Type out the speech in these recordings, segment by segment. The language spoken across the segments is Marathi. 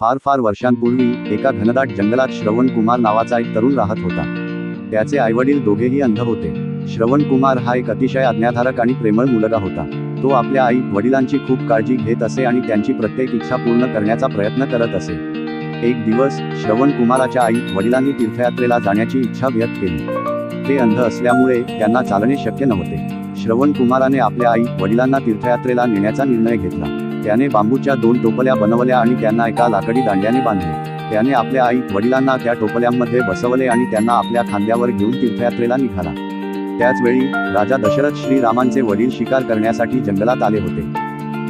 फार फार वर्षांपूर्वी एका घनदाट जंगलात श्रवण कुमार नावाचा एक तरुण राहत होता. त्याचे आईवडील दोघेही अंध होते. श्रवण कुमार हा एक अतिशय आज्ञाधारक आणि प्रेमळ मुलगा होता. तो आपल्या आई वडिलांची खूप काळजी घेत असे आणि त्यांची प्रत्येक इच्छा पूर्ण करण्याचा प्रयत्न करत असे. एक दिवस श्रवण कुमाराच्या आई वडिलांनी तीर्थयात्रेला जाण्याची इच्छा व्यक्त केली. ते अंध असल्यामुळे त्यांना चालणे शक्य नव्हते. श्रवण कुमाराने आपल्या आई वडिलांना तीर्थयात्रेला नेण्याचा निर्णय घेतला. त्याने बांबूच्या दोन टोपल्या बनवल्या आणि त्यांना एका लाकडी दांड्याने बांधले. त्याने आपल्या आई वडिलांना त्या टोपल्यांमध्ये बसवले आणि त्यांना आपल्या खांद्यावर घेऊन तीर्थयात्रेला निघाला. त्याचवेळी राजा दशरथ श्रीरामांचे वडील शिकार करण्यासाठी जंगलात आले होते.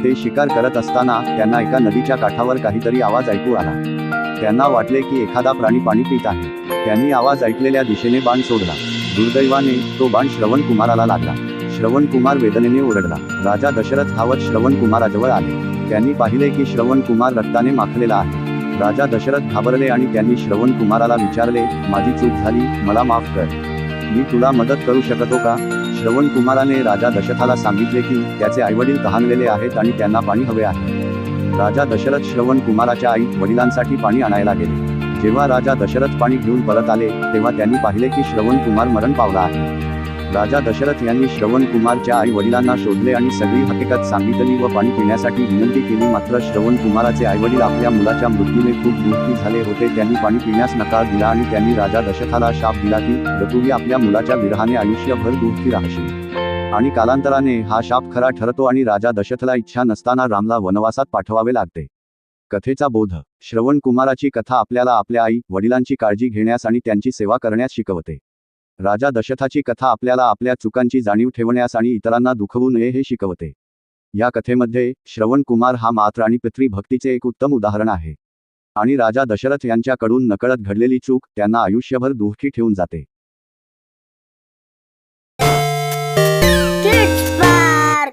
ते शिकार करत असताना त्यांना एका नदीच्या काठावर काहीतरी आवाज ऐकू आला. त्यांना वाटले की एखादा प्राणी पाणी पित आहे. त्यांनी आवाज ऐकलेल्या दिशेने बाण सोडला. दुर्दैवाने तो बाण श्रवण कुमाराला लागला. श्रवण कुमार वेदनेने ओरडला राजा दशरथ धावत श्रवण कुमाराजवळ आले. त्यांनी पाहिले की श्रवण कुमार रक्ताने माखलेला आहे. राजा दशरथ घाबरले आणि त्यांनी श्रवण कुमाराला विचारले माझी चूक झाली मला माफ कर. मी तुला मदत करू शकतो का? श्रवण कुमाराने राजा दशरथाला सांगितले की त्याचे आईवडील तहानलेले आहेत आणि त्यांना पाणी हवे आहे. राजा दशरथ श्रवण कुमाराच्या आई वडिलांसाठी पाणी आणायला गेले. जेव्हा राजा दशरथ पाणी घेऊन परत आले तेव्हा त्यांनी पाहिले की श्रवण कुमार मरण पावला आहे. राजा दशरथ यांनी श्रवण कुमारच्या आई वडिलांना शोधले आणि सगळी हकीकत सांगितली व पाणी पिण्यासाठी विनंती केली. मात्र श्रवण कुमाराचे आईवडील आपल्या मुलाच्या मृत्यूने खूप दुःखी झाले होते. त्यांनी पाणी पिण्यास नकार दिला आणि त्यांनी राजा दशरथाला शाप दिला की रतुरी आपल्या मुलाच्या विरहाने आयुष्यभर दुःखी राहशील. आणि कालांतराने हा शाप खरा ठरतो आणि राजा दशरथला इच्छा नसताना रामला वनवासात पाठवावे लागते. कथेचा बोध. श्रवण कुमाराची कथा आपल्याला आपल्या आई वडिलांची काळजी घेण्यास आणि त्यांची सेवा करण्यास शिकवते. राजा दशथाची कथा आपल्याला आपल्या चुकांची जाणीव ठेवण्यास आणि इतरांना दुखवू नये हे शिकवते. या कथेमध्ये श्रवण कुमार हा मात्र आणि पितृभक्तीचे एक उत्तम उदाहरण आहे. आणि राजा दशरथ यांच्याकडून नकळत घडलेली चूक त्यांना आयुष्यभर दुःखी ठेवून जाते.